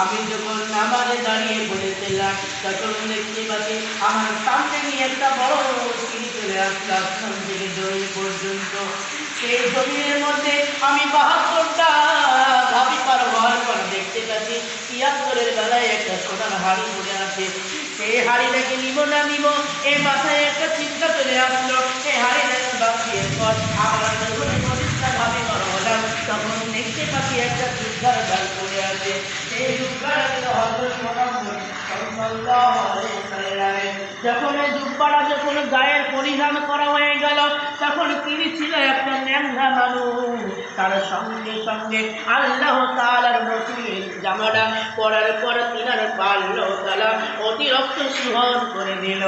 আমি যখন নামাজে দাঁড়িয়ে পড়েছিলাম, তখন দেখতে পাচ্ছি আমার সামনে নিয়ে একটা বড় সিঁড়ি চলে আসছে আসমান থেকে জমি পর্যন্ত। সেই জমির মধ্যে আমি বাহাত্তরটা ভাবি পার হওয়ার পর দেখতে পাচ্ছি তিয়াত্তরের বেলায় একটা সোনার হাড়ি পড়ে আছে। সেই হাড়িটাকে নিব না নিব এই মাথায় একটা চিন্তা চলে আসলো এই হাড়িটাকে বাঁচিয়ে পর আমার জীবনে প্রতিষ্ঠা ভাবে বড় হলাম তখন দেখতে পাচ্ছি একটা দুর্গার গাল পড়ে আছে। সেই দুর্গার হজরত মোহাম্মদ যখন এই যখন গায়ের পরিধান করা হয়ে গেল, তখন তিনি ছিল একটা ন্যাংরা মানুষ। তার সঙ্গে সঙ্গে আল্লাহ তালার রসুলের জামাটা পরার পর তিনার পাল্ল তালা অতিরক্ত সুহন করে দিল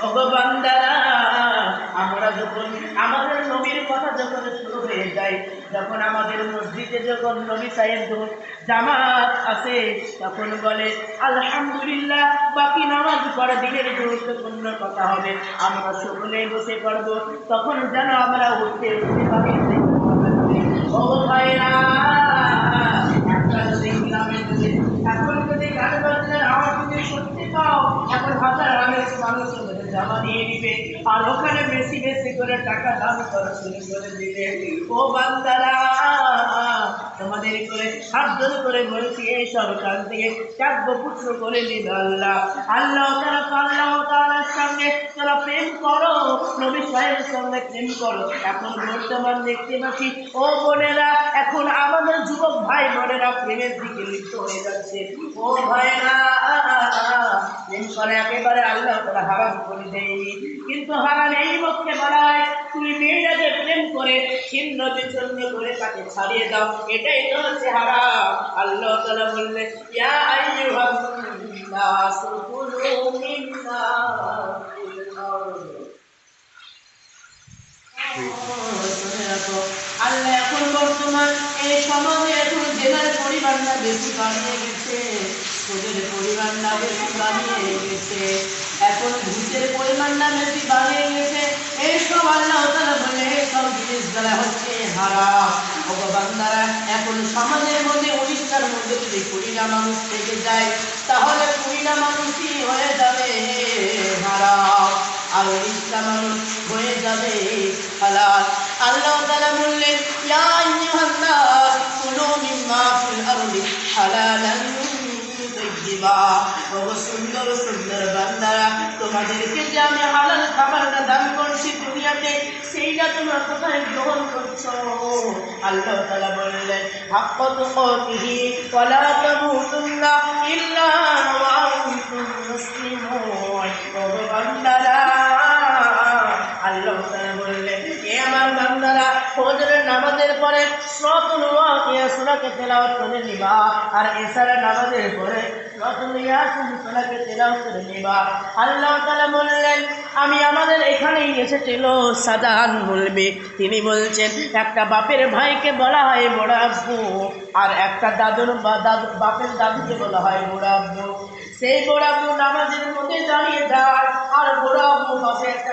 ভগবান বান্দারা আমরা যখন আমাদের নবীর কথা যখন শুরু হয়ে যায় যখন আমাদের মসজিদে যখন নবী সাহেব যখন জামাত আসে, তখন বলে, আলহামদুলিল্লাহ, বাকি নামাজ পড়া দিনের গুরুত্বপূর্ণ কথা হবে। আমরা সকলে বসে পড়ব। তখন যেন আমরা উঠতে উঠতে পারি এখন যদি গান বাজনার আওয়াজ যদি শুনতে পাও, এখন হাজার আমেজ মানুষ ওদের জামা নিয়ে নিবে আর ওখানে বেশি বেশি করে টাকা দাম করা শুরু করে দিবে ও বান্দারা, তোমাদের করে ধরে করে বলছি, এই সরকার থেকে চাকব পুত্র করে নিবে আল্লাহ। আল্লাহ তারা আল্লাহ তাআলার সঙ্গে তারা প্রেম করো, নবী সাহেবের সঙ্গে প্রেম করো। এখন বর্তমান দেখতে পাচ্ছি ও বোনেরা, এখন আমাদের যুবক ভাই বোনেরা প্রেমের দিকে লিপ্ত হয়ে যাচ্ছে। ও ভাইরা প্রেম একেবারে আল্লাহ তারা হারাম করে দেয়নি। কিন্তু হারাম এই পক্ষে বলা হয় তুমি মেয়েটাকে প্রেম করে ছিন্ন বিচ্ছন্ন করে তাকে ছাড়িয়ে দাও। এটাই তো হচ্ছে হারাম। আল্লাহ তালা বললেন ইয়া আইয়ুহান নাস কুলু রাখো, আল্লাহ এখন বর্তমান এই সমাজে এখন জেলার পরিমাণটা বেশি বাড়িয়ে গেছে সুদের পরিমাণটা বেশি বাড়িয়ে গেছে। এখন ঘুষের পরিমাণটা বেশি বাড়িয়ে গেছে। এইসব আল্লাহ তারা বলে এইসব জিনিস দ্বারা হচ্ছে হারাম ভগবান দ্বারা এখন সমাজের মধ্যে উনিশটার মধ্যে যদি কুড়িটা মানুষ থেকে যায়, তাহলে কুড়িটা মানুষই হয়ে যাবে হারাম আর উনিশটা মানুষ হয়ে যাবে হালাল। আল্লাহ তাআলা বললেন, ইয়া নাস, কুলু মিম্মা ফিল আরদি হালালান তাইয়্যিবা ও সুন্দর সুন্দর বান্দারা, তোমাদেরকে যে আমি হালাল খাবারটা দান করছি দুনিয়াতে, সেইটা তোমরা কোথায় গ্রহণ করছ? আল্লাহ তালা বললেন, হাক্কা কলা তবু তোমরা ইল্লা নামাজের পরে ওয়াকিয়া সূরাকে তেলাওয়াত করে নিবা। আর এছাড়া নামাজের পরে সূরাতুল ইয়াসিন সূরাকে তেলাওয়াত করে নিবা। আল্লাহ তাআলা বললেন, আমি আমাদের এখানেই এসেছিল সাদান বলবে। তিনি বলছেন, একটা বাপের ভাইকে বলা হয় বড় আব্বু, আর একটা দাদুর বা দাদু, বাপের দাদুকে বলা হয় বড় আব্বু। সেই বড় আব্বু নামাজের মধ্যে দাঁড়িয়ে যায়, আর বড় আব্বু পাশে একটা